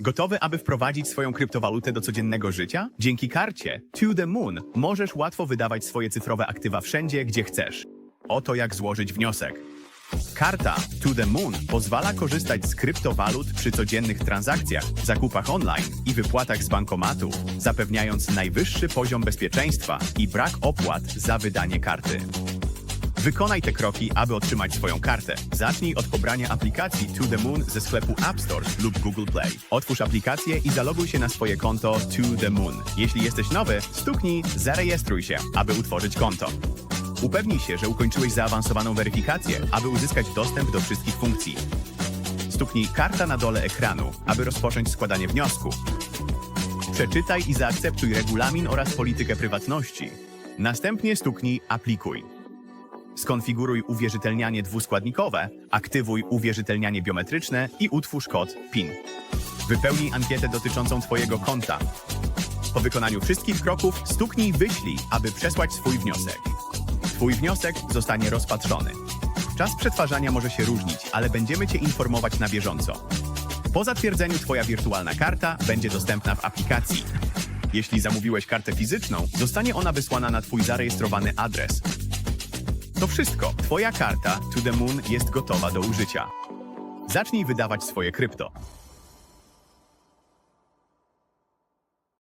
Gotowy, aby wprowadzić swoją kryptowalutę do codziennego życia? Dzięki karcie To The Moon możesz łatwo wydawać swoje cyfrowe aktywa wszędzie, gdzie chcesz. Oto jak złożyć wniosek. Karta To The Moon pozwala korzystać z kryptowalut przy codziennych transakcjach, zakupach online i wypłatach z bankomatu, zapewniając najwyższy poziom bezpieczeństwa i brak opłat za wydanie karty. Wykonaj te kroki, aby otrzymać swoją kartę. Zacznij od pobrania aplikacji To The Moon ze sklepu App Store lub Google Play. Otwórz aplikację i zaloguj się na swoje konto To The Moon. Jeśli jesteś nowy, stuknij Zarejestruj się, aby utworzyć konto. Upewnij się, że ukończyłeś zaawansowaną weryfikację, aby uzyskać dostęp do wszystkich funkcji. Stuknij Karta na dole ekranu, aby rozpocząć składanie wniosku. Przeczytaj i zaakceptuj regulamin oraz politykę prywatności. Następnie stuknij Aplikuj. Skonfiguruj uwierzytelnianie dwuskładnikowe, aktywuj uwierzytelnianie biometryczne i utwórz kod PIN. Wypełnij ankietę dotyczącą Twojego konta. Po wykonaniu wszystkich kroków stuknij Wyślij, aby przesłać swój wniosek. Twój wniosek zostanie rozpatrzony. Czas przetwarzania może się różnić, ale będziemy Cię informować na bieżąco. Po zatwierdzeniu Twoja wirtualna karta będzie dostępna w aplikacji. Jeśli zamówiłeś kartę fizyczną, zostanie ona wysłana na Twój zarejestrowany adres. To wszystko. Twoja karta To The Moon jest gotowa do użycia. Zacznij wydawać swoje krypto.